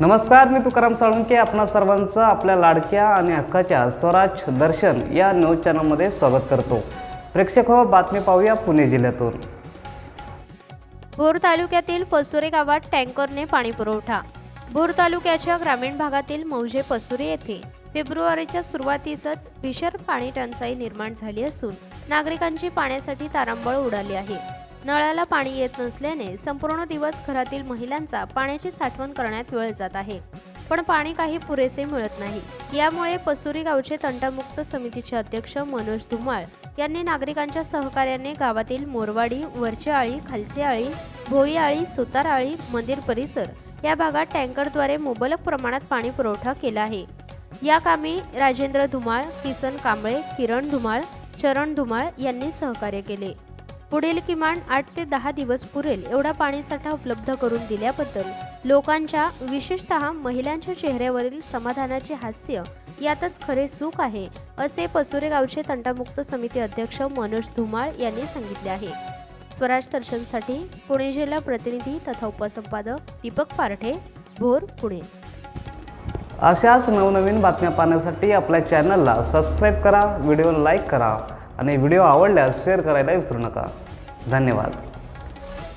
नमस्कार मी तुकाराम साळुंके आपणा सर्वांचं आपल्या लाडक्या आणि हक्काच्या स्वराज दर्शन या न्यूज चॅनलमध्ये स्वागत करतो. प्रेक्षक हो बातमी पाहूया पुणे जिल्ह्यातून. भोर तालुक्यातील पसुरे गावात टँकरने पाणी पुरवठा. भोर तालुक्याच्या ग्रामीण भागातील मौजे पसुरे येथे फेब्रुवारीच्या सुरुवातीसच भीषण पाणी टंचाई निर्माण झाली असून नागरिकांची पाण्यासाठी तारांबळ उडाली आहे. नळाला पाणी येत नसल्याने संपूर्ण दिवस घरातील महिलांचा पाण्याची साठवण करण्यात वेळ जात आहे. पण पाणी काही पुरेसे मिळत नाही. यामुळे पसुरी गावचे तंटामुक्त समितीचे अध्यक्ष मनोज धुमाळ यांनी नागरिकांच्या सहकार्याने गावातील मोरवाडी वरची आळी खालची आळी भोई आळी सुतार आळी मंदिर परिसर या भागात टँकरद्वारे मुबलक प्रमाणात पाणी पुरवठा केला आहे. या कामी राजेंद्र धुमाळ किसन कांबळे किरण धुमाळ चरण धुमाळ यांनी सहकार्य केले. पुढील किमान आठ ते दहा दिवस पुरेल एवढा पाणीसाठा उपलब्ध करून दिल्याबद्दल लोकांच्या विशेषतः महिलांच्या चेहऱ्यावरील समाधानाचे हास्य यातच खरे सुख आहे असे पसुरे गावचे तंटामुक्त समिती अध्यक्ष मनोज धुमाळ यांनी सांगितले आहे. स्वराज दर्शनसाठी पुणे जिल्हा प्रतिनिधी तथा उपसंपादक दीपक पारठे भोर पुणे. अशाच नवनवीन बातम्या पाहण्यासाठी आपल्या चॅनलला सबस्क्राईब करा व्हिडिओ लाईक करा. आणि व्हिडिओ आवडल्यास शेअर करायला विसरू नका. धन्यवाद.